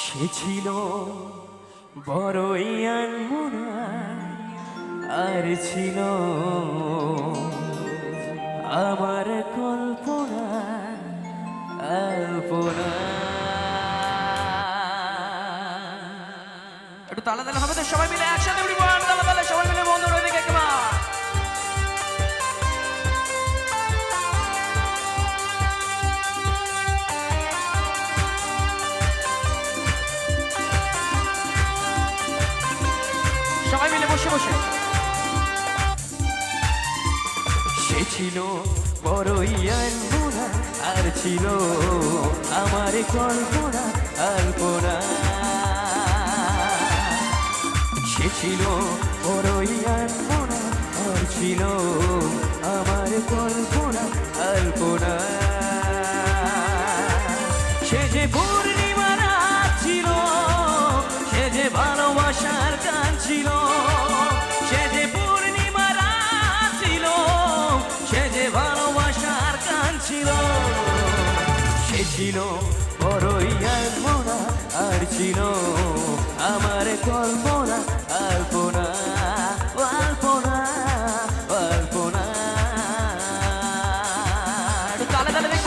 সে ছিল বড়ই আনমোনা আর ছিল আমার কল্পনা আলপনা। একটু তালা তালা হবে তো, সবাই মিলে একসাথে সবাই মিলে বসে বসে। সে ছিল বড়ই আনমনা আর ছিল আমার কল্পনা, আলপনা। সে ছিল বড়ই আনমনা আর ছিল আমার কল্পনা, আলপনা। ছিল বড়ই মোনা আর ছিল আমার কল্পনা আলপনা আলপনা আলপনা। তালে তালে দেখব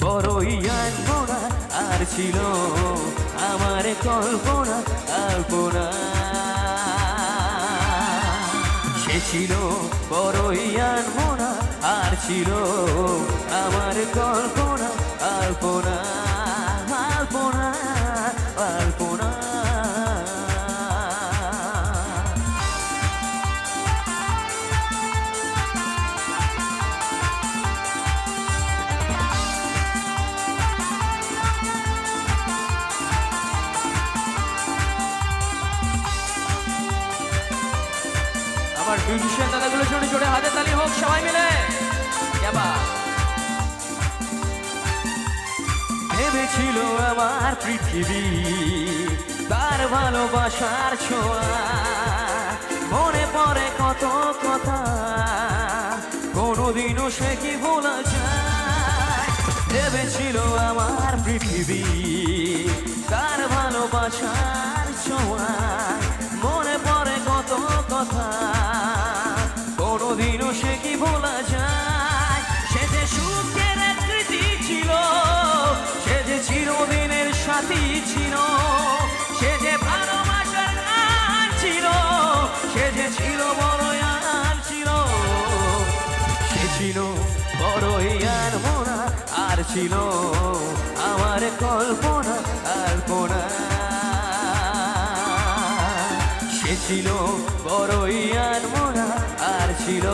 বড়ই আনমনা আর ছিল আমার কল্পনা কল্পনা সে ছিল বড়ই আনমনা আর ছিল আমার কল্পনা, আলপনা। আমার বিউটিশিয়ান দাদাগুলো জোরে জোরে হাতে তালি হোক, সবাই মিলে। ভেবেছিল আমার পৃথিবী তার ভালোবাসার ছোঁয়া। মনে পড়ে কত কথা, কোনোদিনও সে কি ভোলা যায়। ভেবেছিল আমার পৃথিবী তার ভালোবাসার ছোঁয়া। মনে পড়ে কত কথা সাথী ছিল সে যে ভালোবাসার গান ছিল, সে যে ছিল বড় আন ছিল, সে ছিল আর মোনা আর ছিল, আমার কল্পনা আলপনা সে ছিল বড়ই আর মোনা আর ছিল